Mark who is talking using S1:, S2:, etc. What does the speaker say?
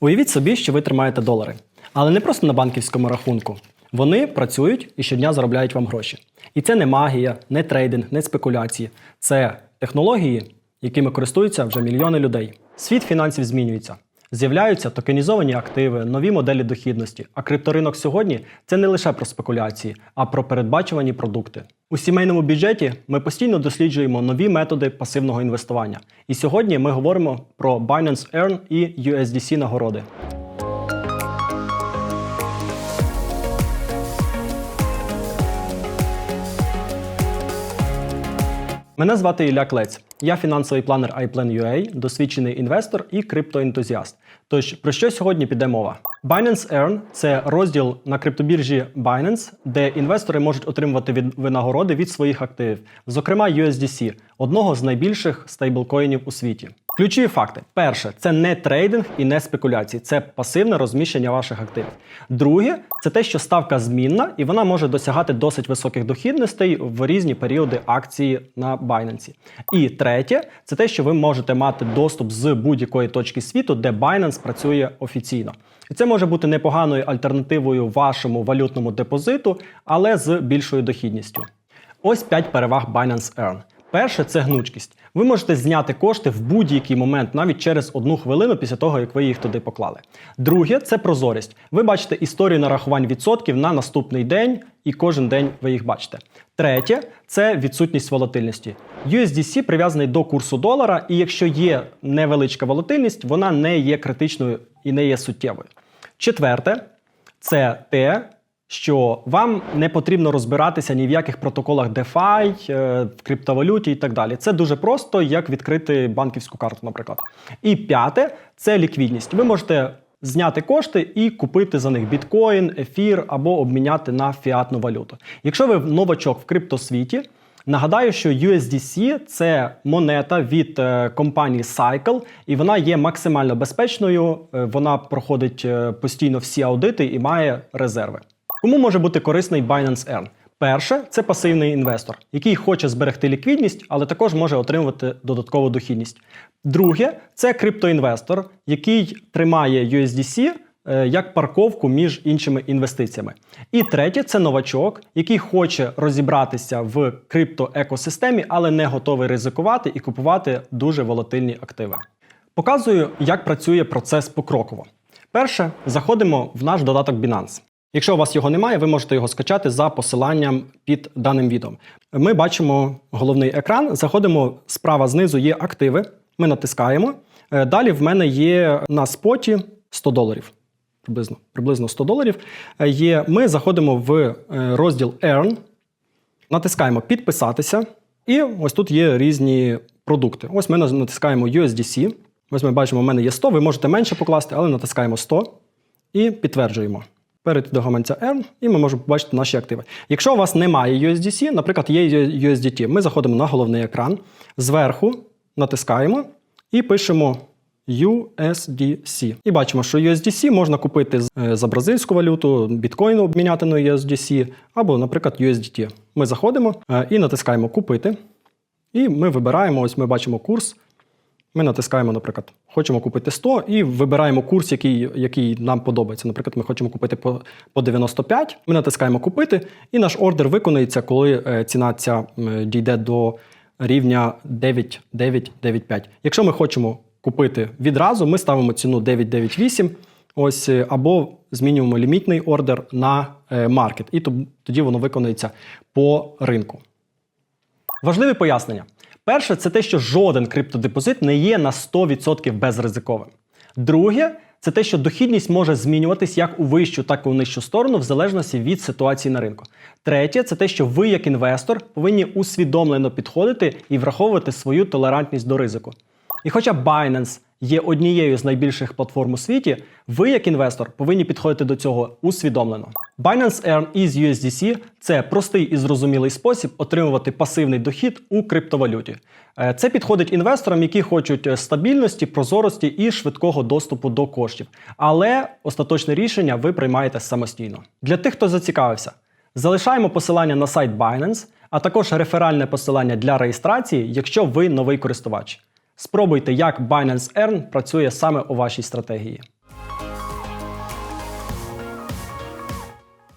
S1: Уявіть собі, що ви тримаєте долари, але не просто на банківському рахунку. Вони працюють і щодня заробляють вам гроші. І це не магія, не трейдинг, не спекуляції. Це технології, якими користуються вже мільйони людей. Світ фінансів змінюється. З'являються токенізовані активи, нові моделі дохідності. А крипторинок сьогодні це не лише про спекуляції, а про передбачувані продукти. У сімейному бюджеті ми постійно досліджуємо нові методи пасивного інвестування. І сьогодні ми говоримо про Binance Earn і USDC нагороди. Мене звати Ілля Клець. Я фінансовий планер iPlan.ua, досвідчений інвестор і криптоентузіаст. Тож про що сьогодні піде мова? Binance Earn – це розділ на криптобіржі Binance, де інвестори можуть отримувати від винагороди від своїх активів, зокрема USDC, одного з найбільших стейблкоїнів у світі. Ключові факти: перше, це не трейдинг і не спекуляції, це пасивне розміщення ваших активів. Друге, це те, що ставка змінна, і вона може досягати досить високих дохідностей в різні періоди акції на Binance. І третє, це те, що ви можете мати доступ з будь-якої точки світу, де Binance працює офіційно. І це може бути непоганою альтернативою вашому валютному депозиту, але з більшою дохідністю. Ось 5 переваг Binance Earn. Перше це гнучкість. Ви можете зняти кошти в будь-який момент, навіть через одну хвилину після того, як ви їх туди поклали. Друге це прозорість. Ви бачите історію нарахувань відсотків на наступний день, і кожен день ви їх бачите. Третє це відсутність волатильності. USDC прив'язаний до курсу долара, і якщо є невеличка волатильність, вона не є критичною і не є суттєвою. Четверте це те, що вам не потрібно розбиратися ні в яких протоколах DeFi, е, в криптовалюті і так далі. Це дуже просто, як відкрити банківську карту, наприклад. І п'яте це ліквідність. Ви можете зняти кошти і купити за них біткоін, ефір або обміняти на фіатну валюту. Якщо ви новачок в криптосвіті, Нагадаю, що USDC – це монета від е, компанії Cycle, і вона є максимально безпечною. е, Вона проходить постійно всі аудити і має резерви. Кому може бути корисний Binance Earn? Перше, це пасивний інвестор, який хоче зберегти ліквідність, але також може отримувати додаткову дохідність. Друге, це криптоінвестор, який тримає USDC е, як парковку між іншими інвестиціями. І третє це новачок, який хоче розібратися в криптоекосистемі, але не готовий ризикувати і купувати дуже волатильні активи. Показую, як працює процес покроково. Перше, заходимо в наш додаток Binance. Якщо у вас його немає, ви можете його скачати за посиланням під даним відео. Ми бачимо головний екран, заходимо справа знизу є активи. Ми натискаємо. Е, Далі в мене є на споті 100 доларів. Приблизно, приблизно 100 доларів. Е, Є, ми заходимо в е, розділ Earn, натискаємо підписатися. І ось тут є різні продукти. Ось ми натискаємо USDC. Ось ми бачимо, у мене є 100, ви можете менше покласти, але натискаємо 100 і підтверджуємо. Перейти до гаманця Earn, і ми можемо побачити наші активи. Якщо у вас немає USDC, наприклад, є USDT, ми заходимо на головний екран, зверху натискаємо і пишемо USDC. І бачимо, що USDC можна купити е, за бразильську валюту, біткоін обміняти на USDC, або, наприклад, USDT. Ми заходимо е, і натискаємо Купити. І ми вибираємо, ось ми бачимо курс. Ми натискаємо, наприклад, хочемо купити 100 і вибираємо курс, який, який нам подобається. Наприклад, ми хочемо купити по, по 95. Ми натискаємо купити, і наш ордер виконається, коли е, ціна ця дійде до рівня 9,995. Якщо ми хочемо купити відразу, ми ставимо ціну 998. Ось е, або змінюємо лімітний ордер на е, маркет, і тоді воно виконується по ринку. Важливі пояснення. Перше, це те, що жоден криптодепозит не є на 100% безризиковим. Друге, це те, що дохідність може змінюватись як у вищу, так і у нижчу сторону, в залежності від ситуації на ринку. Третє, це те, що ви, як інвестор, повинні усвідомлено підходити і враховувати свою толерантність до ризику. І хоча Binance є однією з найбільших платформ у світі, ви, як інвестор, повинні підходити до цього усвідомлено. Binance Earn із USDC – це простий і зрозумілий спосіб отримувати пасивний дохід у криптовалюті. Е, Це підходить інвесторам, які хочуть е, стабільності, прозорості і швидкого доступу до коштів. Але остаточне рішення ви приймаєте самостійно. Для тих, хто зацікавився, залишаємо посилання на сайт Binance, а також реферальне посилання для реєстрації, якщо ви новий користувач. Спробуйте, як Binance Earn працює саме у вашій стратегії.